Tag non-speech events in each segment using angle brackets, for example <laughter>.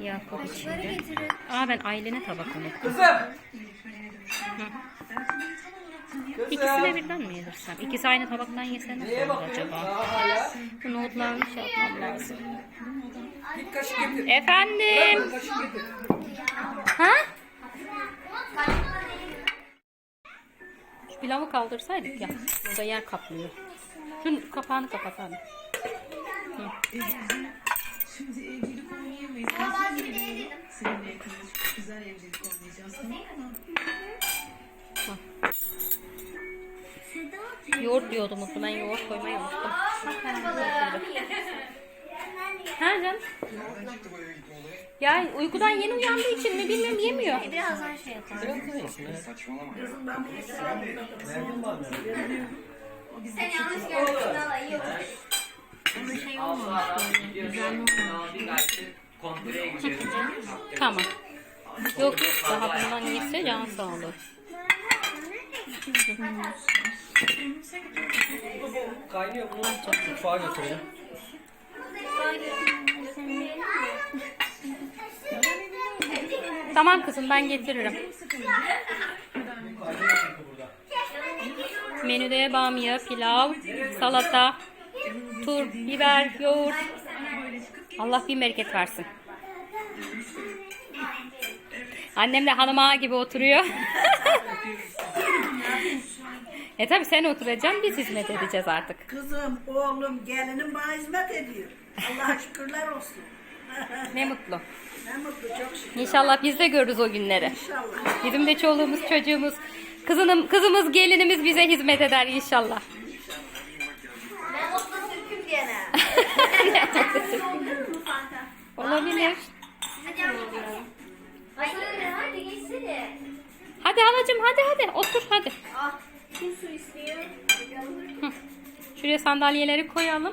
Yakup içinde. Aa ben Aylin'e tabak unuttum. Kızım. İkisine birden mi yedirsem? İkisi aynı tabaktan yese nasıl Neye olur bakıyorsun? acaba? Bu nohutlarını şey yapmam lazım. Git kaşık getir. Efendim? Kaşık getir. Ha? Şu pilavı kaldırsaydık ya. Burada yer kaplıyor. Şunun kapağını kapat hadi. Hı. Yoğurt diyordum mutlu. Ben yoğurt koymayı unuttum. Ha canım? Ya uykudan yeni uyandığı için mi bilmiyorum yemiyor. Birazdan şey yapalım. Sen yanlış gördün. Valla iyi olur. Ama şey olmamış gidiyoruz. Tamam. Yok yok daha bundan yese can sağlığı. Kaynıyor bunu mutfağa götürelim. Tamam kızım ben getiririm. Menüde bamya, pilav, salata, tur, biber, yoğurt. Allah bin bereket versin. Annem de hanım ağa gibi oturuyor. <laughs> E tabi sen oturacaksın biz hizmet edeceğiz artık. Kızım, oğlum, gelinim bana hizmet ediyor. Allah'a şükürler olsun. <laughs> Ne mutlu. ne mutlu, çok şükür. İnşallah biz de görürüz o günleri. İnşallah. Bizim de çoluğumuz çocuğumuz kızınım, kızımız gelinimiz bize hizmet eder inşallah. Ben otla Türk'üm diyene. <laughs> <laughs> Olabilir. Hadi halacığım hadi hadi otur hadi. Kim su istiyor? Şuraya sandalyeleri koyalım.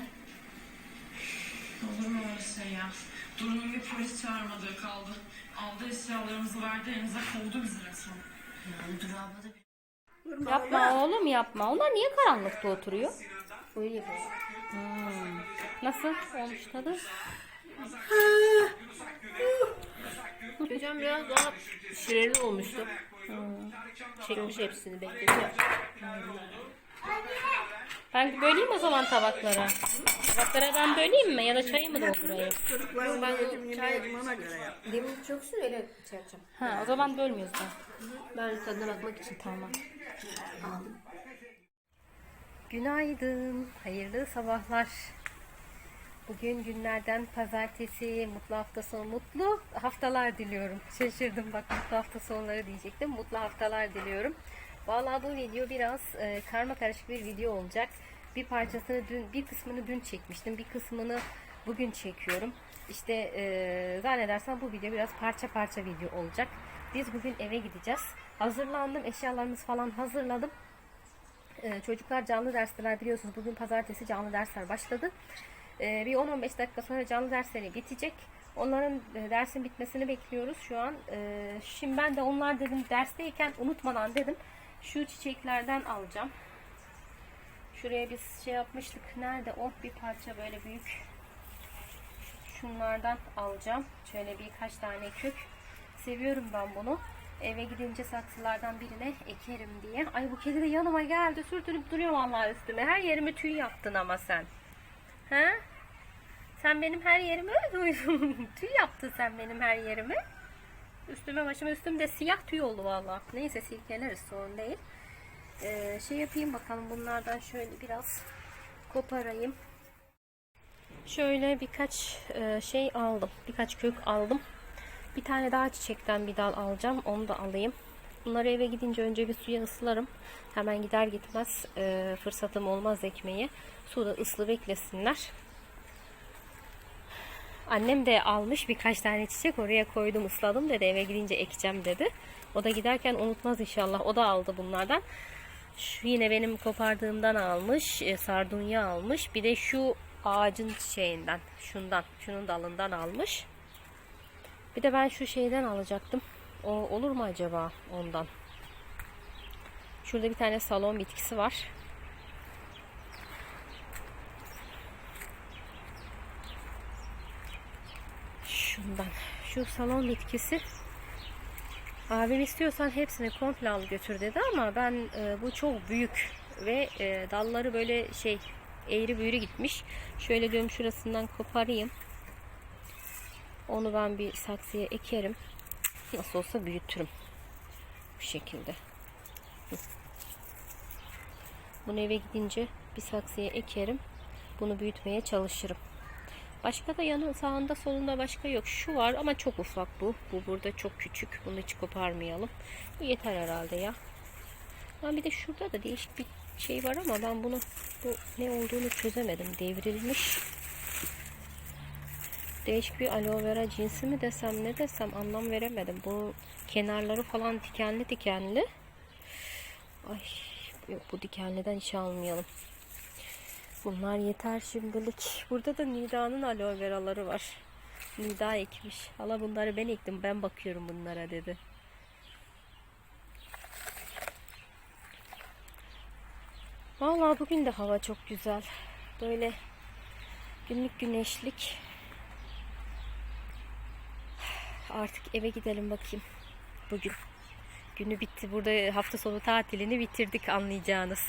Olur mu öyle şey ya? Durumun bir polis çağırmadığı kaldı. Aldı eşyalarımızı verdi elimize kovdu bizi resmen. Yani Dur abla da bir Durma Yapma oğlum yapma. Onlar niye karanlıkta oturuyor? öyle yapıyor. Hmm. Nasıl olmuş tadı? Hocam biraz daha şireli olmuştu. Çekmiş hepsini bekletiyor. Ben böleyim o zaman tabaklara. Tabaklara ben böleyim mi? Ya da çayı mı doldurayım? Çocuklarım ben yedim, yemeğim ona göre yap. Demin çok su öyle şey yapacağım. Ha, o zaman bölmüyoruz da. Ben tadına bakmak için Tamam. Günaydın. Hayırlı sabahlar. Bugün günlerden pazartesi, mutlu hafta sonu, mutlu haftalar diliyorum. Şaşırdım bak mutlu hafta sonları diyecektim. Mutlu haftalar diliyorum. Vallahi bu video biraz e, karma karışık bir video olacak. Bir parçasını dün, bir kısmını dün çekmiştim. Bir kısmını bugün çekiyorum. İşte e, zannedersem bu video biraz parça parça video olacak. Biz bugün eve gideceğiz. Hazırlandım, eşyalarımızı falan hazırladım. Ee, çocuklar canlı dersler biliyorsunuz bugün pazartesi canlı dersler başladı. Ee, bir 10-15 dakika sonra canlı dersleri bitecek. Onların e, dersin bitmesini bekliyoruz şu an. Ee, şimdi ben de onlar dedim dersteyken unutmadan dedim şu çiçeklerden alacağım. Şuraya biz şey yapmıştık. Nerede o? Bir parça böyle büyük. Şunlardan alacağım. Şöyle birkaç tane kök. Seviyorum ben bunu. Eve gidince saksılardan birine ekerim diye. Ay bu kedi de yanıma geldi. Sürtünüp duruyor vallahi üstüme. Her yerimi tüy yaptın ama sen. He? Sen benim her yerime duydun. <laughs> tüy yaptın sen benim her yerime. Üstüme başıma üstümde siyah tüy oldu vallahi. Neyse silkeleriz sorun değil. Ee, şey yapayım bakalım bunlardan şöyle biraz koparayım. Şöyle birkaç e, şey aldım. Birkaç kök aldım. Bir tane daha çiçekten bir dal alacağım. Onu da alayım. Bunları eve gidince önce bir suya ıslarım. Hemen gider gitmez e, fırsatım olmaz ekmeğe. Suda ıslı beklesinler. Annem de almış birkaç tane çiçek oraya koydum ısladım dedi eve gidince ekeceğim dedi. O da giderken unutmaz inşallah. O da aldı bunlardan. Şu yine benim kopardığımdan almış. E, sardunya almış. Bir de şu ağacın çiçeğinden. Şundan. Şunun dalından almış. Bir de ben şu şeyden alacaktım. O olur mu acaba ondan? Şurada bir tane salon bitkisi var. Şundan. Şu salon bitkisi. Abim istiyorsan hepsini komple al götür dedi ama ben e, bu çok büyük ve e, dalları böyle şey eğri büğrü gitmiş. Şöyle diyorum şurasından koparayım. Onu ben bir saksıya ekerim. Nasıl olsa büyütürüm. Bu şekilde. Bunu eve gidince bir saksıya ekerim. Bunu büyütmeye çalışırım. Başka da yanı sağında solunda başka yok. Şu var ama çok ufak bu. Bu burada çok küçük. Bunu hiç koparmayalım. Bu yeter herhalde ya. Ha bir de şurada da değişik bir şey var ama ben bunu bu ne olduğunu çözemedim. Devrilmiş. Değişik bir aloe vera cinsi mi desem ne desem anlam veremedim. Bu kenarları falan dikenli dikenli. Ay Yok bu dikenliden hiç almayalım. Bunlar yeter şimdilik. Burada da Nida'nın aloe veraları var. Nida ekmiş. Hala bunları ben ektim. Ben bakıyorum bunlara dedi. Vallahi bugün de hava çok güzel. Böyle günlük güneşlik. Artık eve gidelim bakayım. Bugün. Günü bitti. Burada hafta sonu tatilini bitirdik anlayacağınız.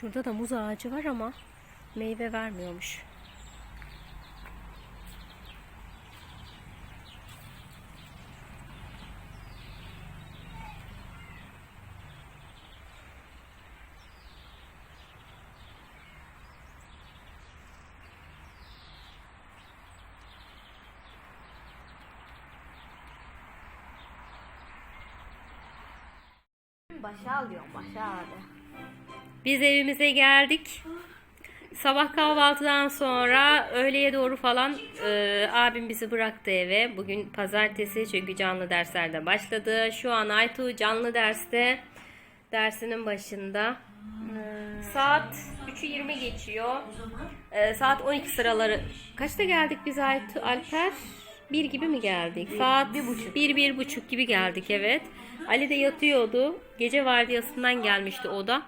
Şurada da muz ağacı var ama meyve vermiyormuş. Başa alıyorum başa abi. Biz evimize geldik. Sabah kahvaltıdan sonra öğleye doğru falan e, abim bizi bıraktı eve. Bugün pazartesi çünkü canlı dersler başladı. Şu an Aytu canlı derste dersinin başında. Saat 3'ü 20 geçiyor. E, saat 12 sıraları. Kaçta geldik biz Aytu Alper? Bir gibi mi geldik? Saat bir buçuk. Bir, bir buçuk gibi geldik evet. Ali de yatıyordu. Gece vardiyasından gelmişti o da.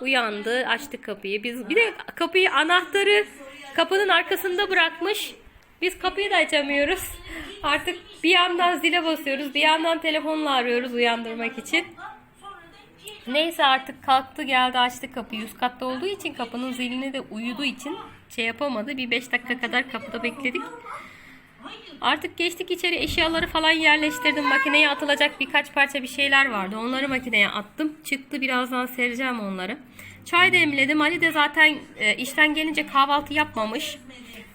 Uyandı, açtı kapıyı. Biz bir de kapıyı anahtarı kapının arkasında bırakmış. Biz kapıyı da açamıyoruz. <laughs> Artık bir yandan zile basıyoruz, bir yandan telefonla arıyoruz uyandırmak için. Neyse artık kalktı geldi açtı kapıyı. Üst katta olduğu için kapının zilini de uyuduğu için şey yapamadı. Bir 5 dakika kadar kapıda bekledik. Artık geçtik içeri eşyaları falan yerleştirdim. Makineye atılacak birkaç parça bir şeyler vardı. Onları makineye attım. Çıktı birazdan sereceğim onları. Çay demledim. Ali de zaten e, işten gelince kahvaltı yapmamış.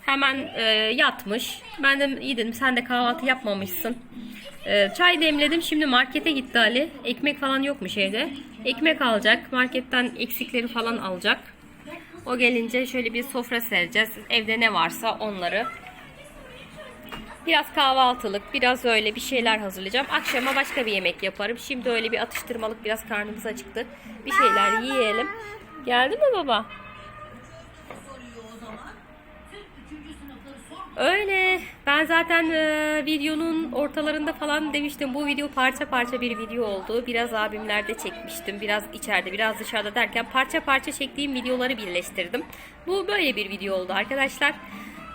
Hemen e, yatmış. Ben de iyi dedim sen de kahvaltı yapmamışsın. E, çay demledim. Şimdi markete gitti Ali. Ekmek falan yokmuş evde. Ekmek alacak. Marketten eksikleri falan alacak. O gelince şöyle bir sofra sereceğiz. Evde ne varsa onları Biraz kahvaltılık, biraz öyle bir şeyler hazırlayacağım. Akşama başka bir yemek yaparım. Şimdi öyle bir atıştırmalık, biraz karnımız acıktı. Bir şeyler yiyelim. Geldi mi baba? Öyle. Ben zaten e, videonun ortalarında falan demiştim. Bu video parça parça bir video oldu. Biraz abimlerde çekmiştim. Biraz içeride, biraz dışarıda derken parça parça çektiğim videoları birleştirdim. Bu böyle bir video oldu arkadaşlar.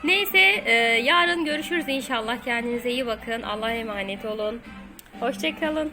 Neyse e, yarın görüşürüz inşallah. Kendinize iyi bakın. Allah'a emanet olun. Hoşçakalın.